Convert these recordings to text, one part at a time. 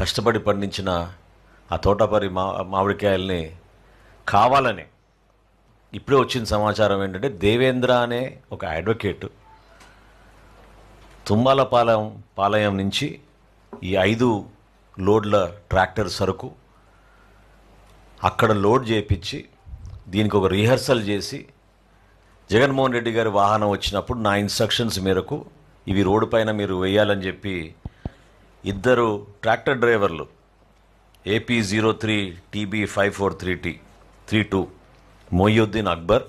కష్టపడి పండించిన ఆ తోటపరి మా మామిడికాయల్ని కావాలని ఇప్పుడే వచ్చిన సమాచారం ఏంటంటే దేవేంద్ర అనే ఒక అడ్వకేట్ తుమ్మాలపాలెం పాలయం నుంచి ఈ ఐదు లోడ్ల ట్రాక్టర్ సరుకు అక్కడ లోడ్ చేపించి దీనికి ఒక రిహర్సల్ చేసి జగన్మోహన్ రెడ్డి గారి వాహనం వచ్చినప్పుడు నా ఇన్స్ట్రక్షన్స్ మేరకు ఇవి రోడ్డు పైన మీరు వేయాలని చెప్పి ఇద్దరు ట్రాక్టర్ డ్రైవర్లు. AP zero three TB five four three T three two. Moinuddin Akbar.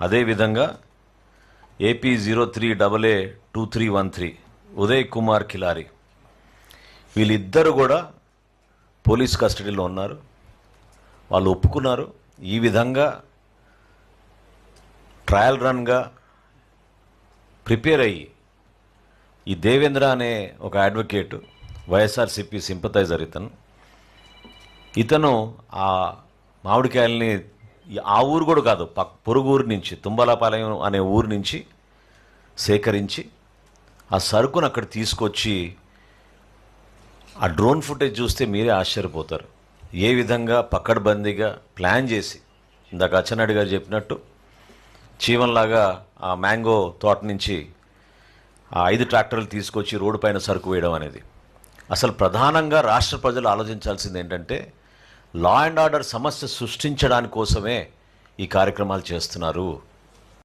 అదేవిధంగా AP zero three double A two three one three Uday Kumar Kilari వీళ్ళిద్దరు కూడా పోలీస్ కస్టడీలో ఉన్నారు. వాళ్ళు ఒప్పుకున్నారు. ఈ విధంగా ట్రయల్ రన్గా ప్రిపేర్ అయ్యి ఈ దేవేంద్ర అనే ఒక అడ్వకేట్ వైఎస్ఆర్సిపి సింపతైజర్ ఇతను. ఇతను ఆ మామిడికాయల్ని ఆ ఊరు కూడా కాదు పక్ పొరుగు ఊరు నుంచి తుంబలపాలెం అనే ఊరు నుంచి సేకరించి ఆ సరుకును అక్కడ తీసుకొచ్చి ఆ డ్రోన్ ఫుటేజ్ చూస్తే మీరే ఆశ్చర్యపోతారు. ఏ విధంగా పక్కడబందీగా ప్లాన్ చేసి ఇందాక అచ్చెన్నాయుడు గారు చెప్పినట్టు చీమల్లాగా ఆ మ్యాంగో తోట నుంచి ఆ ఐదు ట్రాక్టర్లు తీసుకొచ్చి రోడ్డు పైన సరుకు వేయడం అనేది. అసలు ప్రధానంగా రాష్ట్ర ప్రజలు ఆలోచించాల్సింది ఏంటంటే లా అండ్ ఆర్డర్ సమస్య సృష్టించడాని కోసమే ఈ కార్యక్రమాలు చేస్తున్నారు.